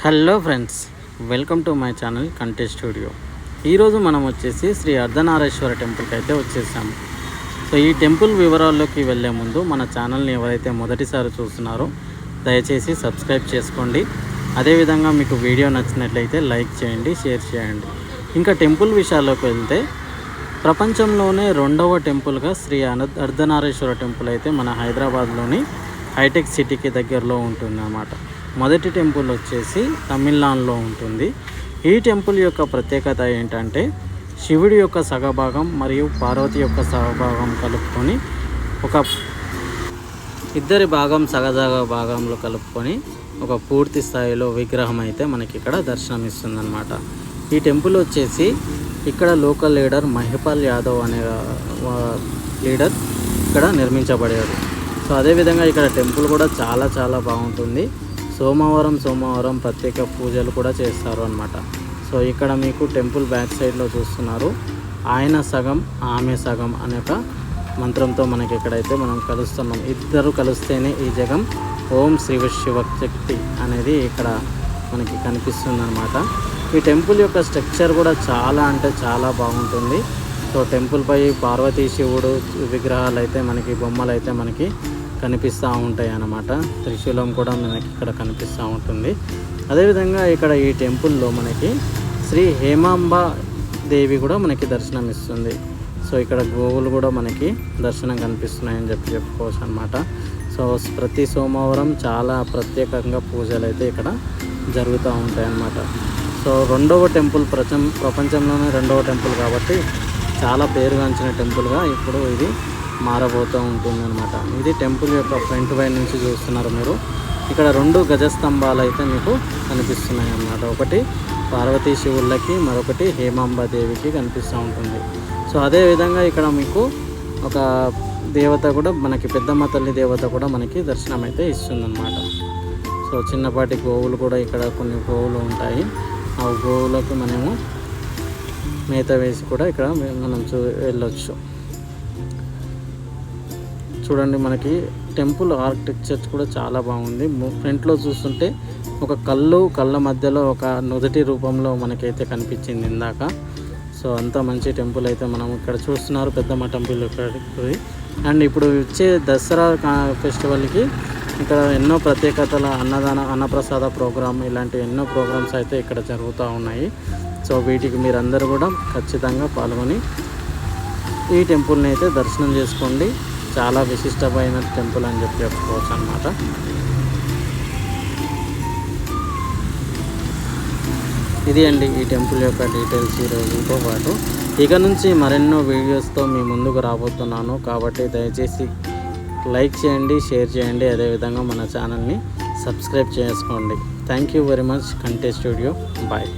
Hello friends welcome to my channel Kante studio. ఈరోజు మనం వచ్చేసి శ్రీ అర్ధనారేశ్వర టెంపుల్కి అయితే వచ్చేసాము. సో ఈ టెంపుల్ వివరాల్లోకి వెళ్ళే ముందు మన ఛానల్ని ఎవరైతే మొదటిసారి చూస్తున్నారో దయచేసి సబ్స్క్రైబ్ చేసుకోండి. అదేవిధంగా మీకు వీడియో నచ్చినట్లయితే లైక్ చేయండి షేర్ చేయండి. ఇంకా టెంపుల్ విషయాల్లోకి వెళ్తే ప్రపంచంలోనే రెండవ టెంపుల్గా శ్రీ అన అర్ధనారేశ్వర టెంపుల్ అయితే మన హైదరాబాద్లోని హైటెక్ సిటీకి దగ్గరలో ఉంటుంది అన్నమాట మొదటి టెంపుల్ వచ్చేసి తమిళనాడులో ఉంటుంది. ఈ టెంపుల్ యొక్క ప్రత్యేకత ఏంటంటే శివుడి యొక్క సగభాగం మరియు పార్వతి యొక్క సగభాగం కలుపుకొని ఒక ఇద్దరి భాగం సగజాగ భాగంలో కలుపుకొని ఒక పూర్తి స్థాయిలో విగ్రహం అయితే మనకి ఇక్కడ దర్శనమిస్తుందన్నమాట. ఈ టెంపుల్ వచ్చేసి ఇక్కడ లోకల్ లీడర్ మహిపాల్ యాదవ్ అనే లీడర్ ఇక్కడ నిర్మించబడాడు సో అదేవిధంగా ఇక్కడ టెంపుల్ కూడా చాలా చాలా బాగుంటుంది. సోమవారం సోమవారం ప్రత్యేక పూజలు కూడా చేస్తారు అనమాట సో ఇక్కడ మీకు టెంపుల్ బ్యాక్ సైడ్లో చూస్తున్నారు. ఆయన సగం ఆమె సగం అనే ఒక మంత్రంతో మనకి ఇక్కడైతే మనం కలుస్తున్నాం. ఇద్దరు కలిస్తేనే ఈ జగం ఓం శ్రీ శివశక్తి అనేది ఇక్కడ మనకి కనిపిస్తుంది అనమాట ఈ టెంపుల్ యొక్క స్ట్రక్చర్ కూడా చాలా అంటే చాలా బాగుంటుంది. సో టెంపుల్ పై పార్వతీ శివుడు విగ్రహాలు అయితే మనకి బొమ్మలు అయితే మనకి కనిపిస్తూ ఉంటాయి అన్నమాట. త్రిశూలం కూడా మనకి ఇక్కడ కనిపిస్తూ ఉంటుంది. అదేవిధంగా ఇక్కడ ఈ టెంపుల్లో మనకి శ్రీ హేమాంబ దేవి కూడా మనకి దర్శనం ఇస్తుంది. సో ఇక్కడ గోవులు కూడా మనకి దర్శనం కనిపిస్తున్నాయని చెప్పి చెప్పుకోవచ్చు అనమాట సో ప్రతి సోమవారం చాలా ప్రత్యేకంగా పూజలు అయితే ఇక్కడ జరుగుతూ ఉంటాయి అన్నమాట. సో రెండవ టెంపుల్ ప్రపంచంలోనే రెండవ టెంపుల్ కాబట్టి చాలా పేరుగాంచిన టెంపుల్గా ఇప్పుడు ఇది మారబోతూ ఉంటుందన్నమాట. ఇది టెంపుల్ యొక్క ఫ్రంట్ వైపు నుంచి చూస్తున్నారు మీరు. ఇక్కడ రెండు గజస్తంభాలు అయితే మీకు కనిపిస్తున్నాయి అన్నమాట ఒకటి పార్వతీ శివుళ్ళకి మరొకటి హేమాంబ దేవికి కనిపిస్తూ ఉంటుంది. సో అదే విధంగా ఇక్కడ మీకు ఒక దేవత కూడా మనకి పెద్దమ్మ తల్లి దేవత కూడా మనకి దర్శనం అయితే ఇస్తుందన్నమాట. సో చిన్నపాటి గోవులు కూడా ఇక్కడ కొన్ని గోవులు ఉంటాయి. ఆ గోవులకు మనము మేత వేసి కూడా ఇక్కడ మనం చూ వెళ్ళొచ్చు. చూడండి మనకి టెంపుల్ ఆర్కిటెక్చర్ కూడా చాలా బాగుంది. ఫ్రంట్లో చూస్తుంటే ఒక కళ్ళు కళ్ళ మధ్యలో ఒక నుదుటి రూపంలో మనకైతే కనిపించింది ఇందాక. సో అంత మంచి టెంపుల్ అయితే మనం ఇక్కడ చూస్తున్నారు పెద్దమ్మ టెంపుల్ ఇక్కడికి అండ్ ఇప్పుడు వచ్చే దసరా ఫెస్టివల్కి ఇక్కడ ఎన్నో ప్రత్యేకతల అన్నదాన అన్నప్రసాద ప్రోగ్రామ్ ఇలాంటి ఎన్నో ప్రోగ్రామ్స్ అయితే ఇక్కడ జరుగుతూ ఉన్నాయి. సో వీటికి మీరందరూ కూడా ఖచ్చితంగా పాల్గొని ఈ టెంపుల్ని అయితే దర్శనం చేసుకోండి. చాలా విశిష్టమైన టెంపుల్ అని చెప్పి చెప్పుకోవచ్చు అనమాట ఇది అండి ఈ టెంపుల్ యొక్క డీటెయిల్స్ ఈ రోజుతో పాటు. ఇక నుంచి మరెన్నో వీడియోస్తో మీ ముందుకు రాబోతున్నాను. కాబట్టి దయచేసి లైక్ చేయండి షేర్ చేయండి. అదేవిధంగా మన ఛానల్ని సబ్స్క్రైబ్ చేసుకోండి. Thank you very much. Kante studio. Bye.